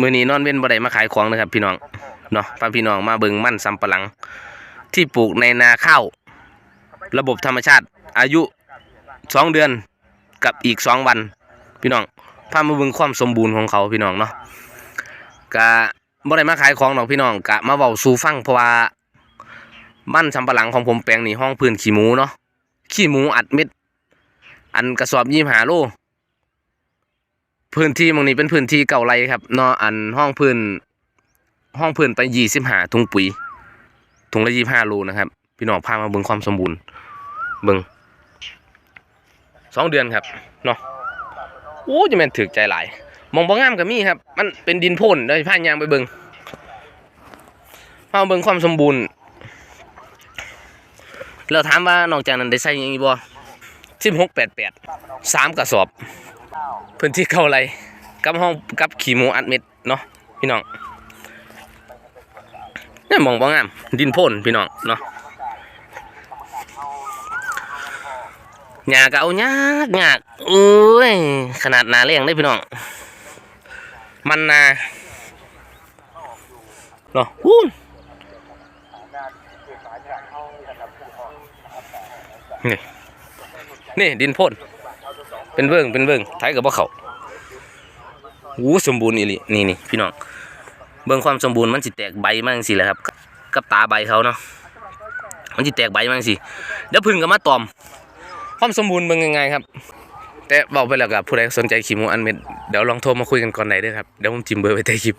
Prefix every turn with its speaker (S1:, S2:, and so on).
S1: มือนี้นอนเว้นบ่ได้มาขายของนะครับพี่น้องเนาะพาพี่น้องมาเบิ่งมั่นสำปะหลัง ที่ปลูกในนาข้าวระบบธรรมชาติ อายุสองเดือนกับอีกสองวัน พี่น้องพามาเบิ่งความสมบูรณ์ของเขาพี่น้องเนาะกะบ่ได้มาขายของดอกพี่น้องกะมาเว้าสู่ฟังเพราะว่ามั่นสำปะหลังของผมแปลงนี่ห้องพื้นขี้หมูเนาะขี้หมูอัดเม็ดอันกระสอบยี่หาโล พื้นที่ตรงนี้เป็นพื้นที่เก่าไรครับนาะอันห้องพื้น ห้องพื้นไปยี่สิบห้าถุงปุ๋ยถุงละยี่ห้าโลนะครับ พี่น้องพามาเบิ่งความสมบูรณ์เบิ่งสองเดือนครับเนาะโอ้จะแม่นถึกใจหลาย มองบ่งามก็มีครับ มันเป็นดินพ่นเดี๋ยวพายางไปเบิ่งพามาเบิ่งความสมบูรณ์แล้วถามว่านอกจากนั้นได้ใส่ยังอีกบ่ สิบหกแปดแปดสามกระสอบ พื้นที่เก่าไรกับห้องกับขี่หมูอัดเม็ดเนาะพี่น้องเนี่ยมองบ่งาม ดินพ่นพี่น้องเนาะหญ้าก็เอายากยากโอ้ยขนาดนาเลี้ยงได้พี่น้อง มันนาเนาะอู้นี่ นี่ดินโพ่นเป็นเบิ่งเป็นเบิ่งไทยกับบ่เขาอู้สมบูรณ์อีหลีนี่นี่พี่น้องเบิ่งความสมบูรณ์มันสิแตกใบมาจังซี่แหละครับ กับตาใบเขาเนาะมันสิแตกใบมาจังซี่เดี๋ยวพึ่งก็มาตอม ความสมบูรณ์เบิ่งยังไงครับ แต่บอกไปแล้วกับผู้ใดสนใจขีมูอันเม็ดเดี๋ยวลองโทรมาคุยกันก่อนไหนด้อครับเดี๋ยวผมจิ้มเบอร์ไว้ใต้คลิป